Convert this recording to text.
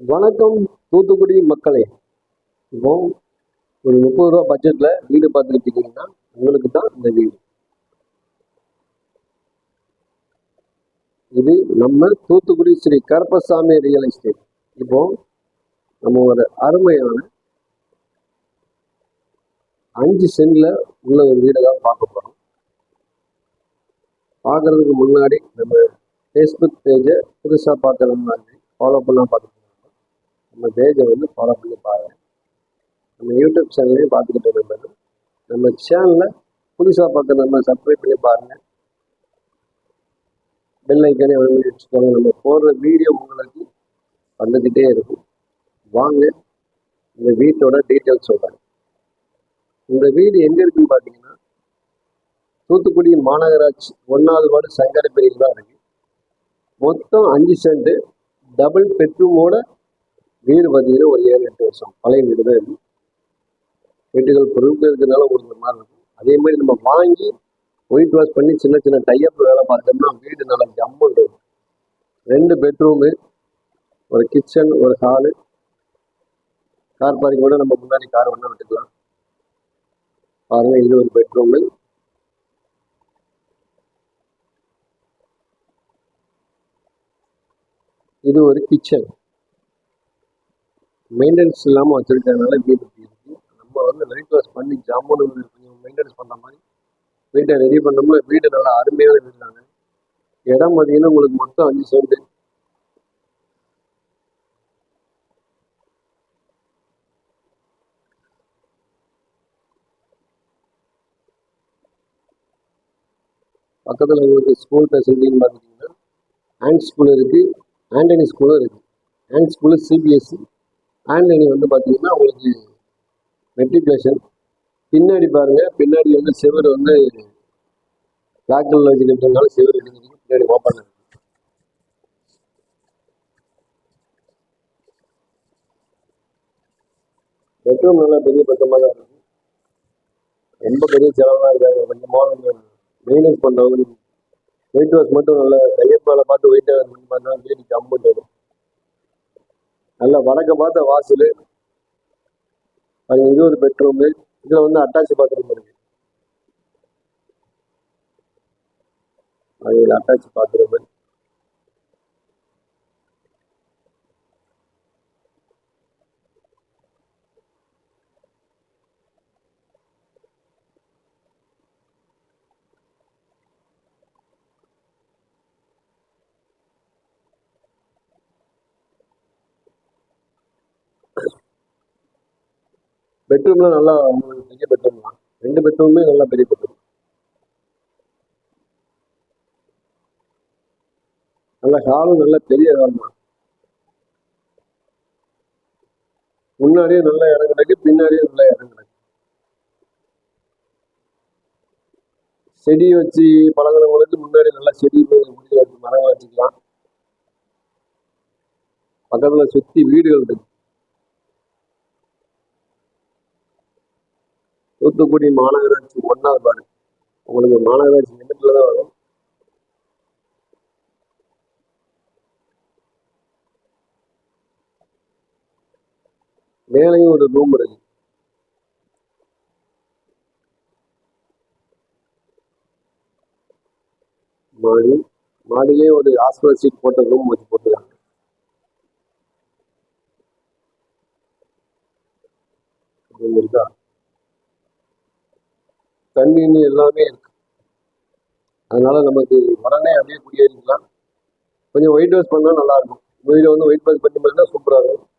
வணக்கம் தூத்துக்குடி மக்களே. இப்போ ஒரு முப்பது ரூபா பட்ஜெட்டில் வீடு பார்த்துட்டு இருக்கீங்கன்னா உங்களுக்கு தான் இந்த வீடு. இது நம்ம தூத்துக்குடி ஸ்ரீ கருப்பசாமி ரியல் எஸ்டேட் இப்போ நம்ம ஒரு அருமையான அஞ்சு சென்ட்ல உள்ள ஒரு வீடை தான் பார்க்க போகிறோம் பார்க்கறதுக்கு முன்னாடி நம்ம ஃபேஸ்புக் பேஜை புதுசாக பார்க்கறதுனால ஃபாலோ பண்ணால் பார்த்துட்டு நம்ம பேஜை வந்து ஃபாலோ பண்ணி பாருங்க. நம்ம யூடியூப் சேனல்லையும் பார்த்துக்கிட்டு இருக்கிறது நம்ம சேனலில் புதுசாக பார்க்க நம்ம சப்ஸ்கிரைப் பண்ணி பாருங்க. பெல் ஐக்கானே வந்து வச்சுக்கோங்க. நம்ம போடுற வீடியோ உங்களுக்கு வந்துக்கிட்டே இருக்கும். வாங்க இந்த வீட்டோட டீட்டெயில்ஸ் சொல்கிறேன் இந்த வீடு எங்கே இருக்குன்னு பார்த்தீங்கன்னா தூத்துக்குடி மாநகராட்சி ஒன்றாவது வார்டு சங்கரப்பேரியில் தான் இருக்குது மொத்தம் அஞ்சு சென்ட் டபுள் பெட்ரூமோட வீடு பார்த்தீங்கன்னா ஒரு ஏழு எட்டு வருஷம் பழைய வீடு தான் இது. வீட்டுகள் பொருட்கள் இருக்கிறதுனால உங்களுக்கு ஒரு மாதிரி இருக்கும். அதே மாதிரி நம்ம வாங்கி ஒயிட் வாஷ் பண்ணி சின்ன சின்ன டைப் வேலை பார்த்தோம்னா வீடு நல்லா ஜம்முண்டு இருக்கும். ரெண்டு பெட்ரூமு ஒரு கிச்சன் ஒரு ஹாலு கார் பார்க்கிங் கூட நம்ம முன்னாடி கார் வேணால் விட்டுக்கலாம் பாருங்க இது ஒரு பெட்ரூமு இது ஒரு கிச்சன் மெயின்டெனன்ஸ் இல்லாமல் வச்சுருக்கிறதுனால வீடு இப்படி நம்ம வந்து லைட் வாஷ் பண்ணி ஜாமுன் கொஞ்சம் மெயின்டெனன்ஸ் பண்ணுற மாதிரி வீட்டை ரெடி பண்ணோம்னா வீடு நல்லா அருமையான வீடு தாங்க இடம் பார்த்தீங்கன்னா உங்களுக்கு மொத்தம் அஞ்சு சென்ட் பக்கத்தில் உங்களுக்கு ஸ்கூல் ஃபெசிலிட்டின்னு பார்த்துட்டிங்கன்னா ஆண்ட் ஸ்கூல் இருக்குது ஆண்டனி ஸ்கூலும் இருக்குது ஆண்ட் ஸ்கூலு சிபிஎஸ்சி ஆன்லைன் வந்து பார்த்தீங்கன்னா உங்களுக்கு மெட்ரிகுலேஷன் பின்னாடி பாருங்க பின்னாடி வந்து செவர் வந்து லாக்கில் கலர் வச்சுக்கிட்டதுனால செவர் எடுக்கிறீங்க பின்னாடி ஓப்பன் இருக்கு. பெட்ரூம் நல்லா பெரிய பெட்ரூமாக தான் இருக்கும் ரொம்ப பெரிய செலவெல்லாம் இருக்காது. கொஞ்சமாக மெயின்டைன் பண்ணுறவங்க வெயிட் வாஷ் மட்டும் நல்ல கையப்பால பார்த்து வெயிட் பண்ணி பண்ணால் வீட்டுக்கு அமௌண்ட் வரும். நல்ல வடக்க பார்த்த வாசல். பாருங்க இது ஒரு பெட்ரூமு. இதில் வந்து அட்டாச் பாத்ரூம் இருக்கு. அது அட்டாச் பாத்ரூமு. பெட்ரூம்லாம் நல்லா உங்களுக்கு பெரிய பெட்ரூம் தான். ரெண்டு பெட்ரூமே நல்லா பெரிய பெட்ரூம் நல்ல ஹாலும் நல்ல பெரிய ஹால் தான். முன்னாடியே நல்ல இடம் கிடக்கு பின்னாடியே நல்ல இடம் கிடக்கு. செடி வச்சு பழகிறவங்களுக்கு முன்னாடி நல்லா செடி முடிஞ்சு வச்சு மரங்கள் வச்சுக்கலாம். பக்கத்துல சுத்தி வீடுகள் இருக்கு. தூத்துக்குடி மாநகராட்சி ஒன்றாவது வார்டு. உங்களுக்கு மாநகராட்சி லிமிட்ல தான் வரும். மேலேயும் ஒரு ரூம் இருக்கு. மாடி மாடியிலே ஒரு ஹாஸ்பிட்டல் சீட் போட்ட ரூம் வச்சு போட்டுருக்காங்க. ரூம் இருக்கா? தண்ணி எல்லாமே இருக்கு. அதனால நமக்கு உடனே அப்படியே குடியேறிக்கலாம். கொஞ்சம் ஒயிட் வாஷ் பண்ணால் நல்லா இருக்கும். வந்து ஒயிட் வாஷ் பண்ணி பார்த்தீங்கன்னா சூப்பராக இருக்கும்.